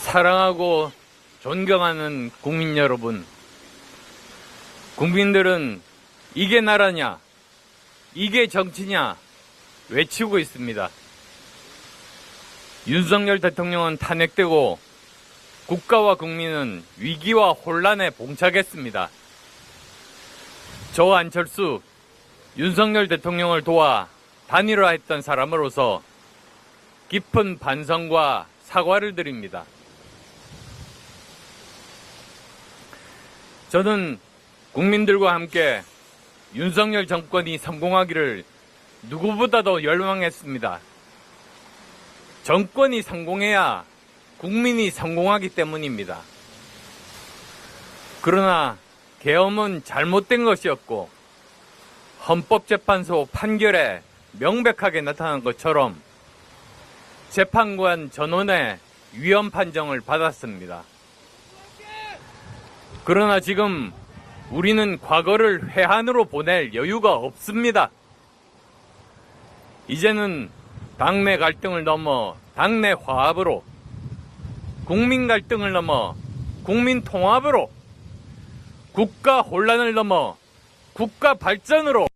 사랑하고 존경하는 국민 여러분, 국민들은 이게 나라냐, 이게 정치냐 외치고 있습니다. 윤석열 대통령은 탄핵되고 국가와 국민은 위기와 혼란에 봉착했습니다. 저 안철수, 윤석열 대통령을 도와 단일화했던 사람으로서 깊은 반성과 사과를 드립니다. 저는 국민들과 함께 윤석열 정권이 성공하기를 누구보다도 열망했습니다. 정권이 성공해야 국민이 성공하기 때문입니다. 그러나 계엄은 잘못된 것이었고 헌법재판소 판결에 명백하게 나타난 것처럼 재판관 전원의 위헌 판정을 받았습니다. 그러나 지금 우리는 과거를 회한으로 보낼 여유가 없습니다. 이제는 당내 갈등을 넘어 당내 화합으로 국민 갈등을 넘어 국민 통합으로 국가 혼란을 넘어 국가 발전으로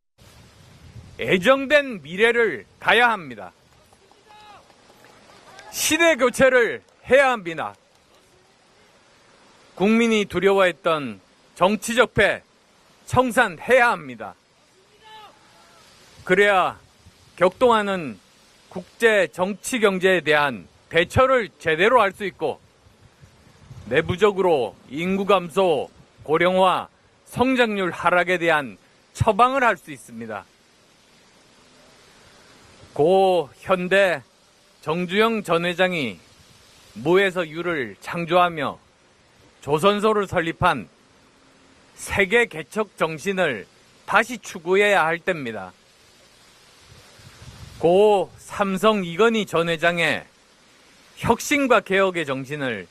애정된 미래를 가야 합니다. 시대 교체를 해야 합니다. 국민이 두려워했던 정치적 패 청산해야 합니다. 그래야 격동하는 국제 정치 경제에 대한 대처를 제대로 할 수 있고 내부적으로 인구 감소, 고령화, 성장률 하락에 대한 처방을 할 수 있습니다. 고 현대 정주영 전 회장이 무에서 유를 창조하며 조선소를 설립한 세계 개척 정신을 다시 추구해야 할 때입니다. 고 삼성 이건희 전 회장의 혁신과 개혁의 정신을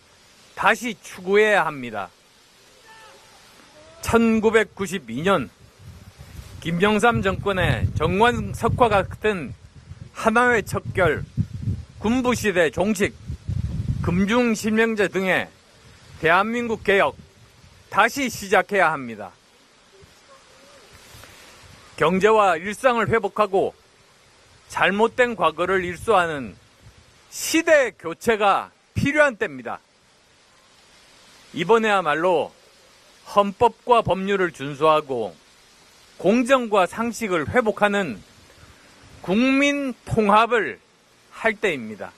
다시 추구해야 합니다. 1992년 김영삼 정권의 정관석화 같은 하나회 척결, 군부시대 종식, 금중실명제 등의 대한민국 개혁 다시 시작해야 합니다. 경제와 일상을 회복하고 잘못된 과거를 일수하는 시대 교체가 필요한 때입니다. 이번에야말로 헌법과 법률을 준수하고 공정과 상식을 회복하는 국민 통합을 할 때입니다.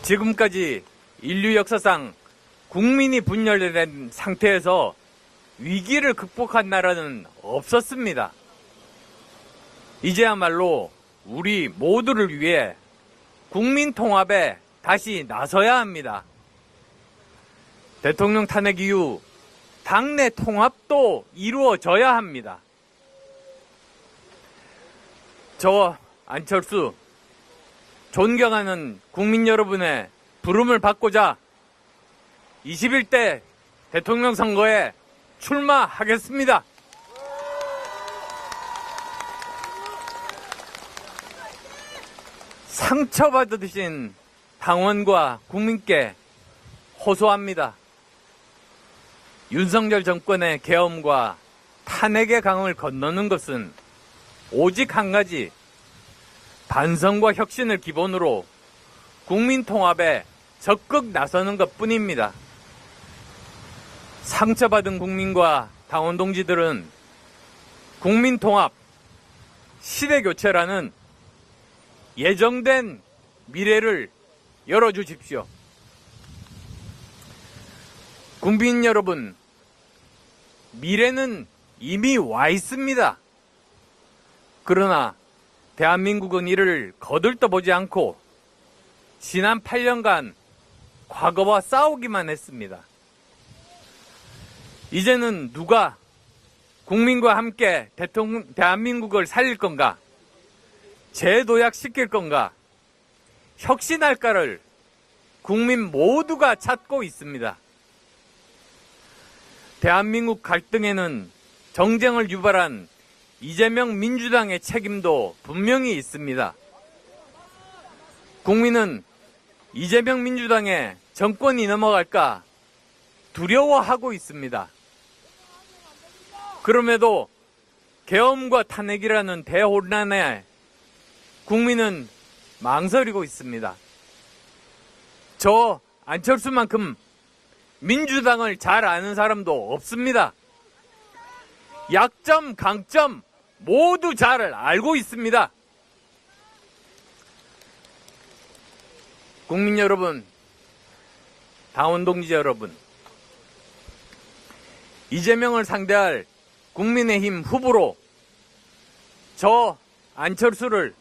지금까지 인류 역사상 국민이 분열된 상태에서 위기를 극복한 나라는 없었습니다. 이제야말로 우리 모두를 위해 국민 통합에 다시 나서야 합니다. 대통령 탄핵 이후 당내 통합도 이루어져야 합니다. 저 안철수 존경하는 국민 여러분의 부름을 받고자 21대 대통령 선거에 출마하겠습니다. 상처받으신 당원과 국민께 호소합니다. 윤석열 정권의 계엄과 탄핵의 강을 건너는 것은 오직 한 가지 반성과 혁신을 기본으로 국민 통합에 적극 나서는 것 뿐입니다. 상처받은 국민과 당원 동지들은 국민 통합, 시대 교체라는 예정된 미래를 열어주십시오. 국민 여러분, 미래는 이미 와 있습니다. 그러나 대한민국은 이를 거들떠보지 않고 지난 8년간 과거와 싸우기만 했습니다. 이제는 누가 국민과 함께 대통령, 대한민국을 살릴 건가? 재도약시킬 건가? 혁신할까를 국민 모두가 찾고 있습니다. 대한민국 갈등에는 정쟁을 유발한 이재명 민주당의 책임도 분명히 있습니다. 국민은 이재명 민주당의 정권이 넘어갈까 두려워하고 있습니다. 그럼에도 계엄과 탄핵이라는 대혼란에 국민은 망설이고 있습니다. 저 안철수만큼 민주당을 잘 아는 사람도 없습니다. 약점, 강점 모두 잘 알고 있습니다. 국민 여러분, 당원 동지 여러분, 이재명을 상대할 국민의힘 후보로 저 안철수를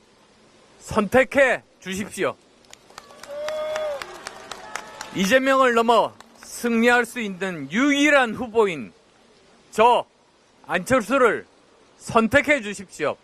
선택해 주십시오. 이재명을 넘어 승리할 수 있는 유일한 후보인 저 안철수를 선택해 주십시오.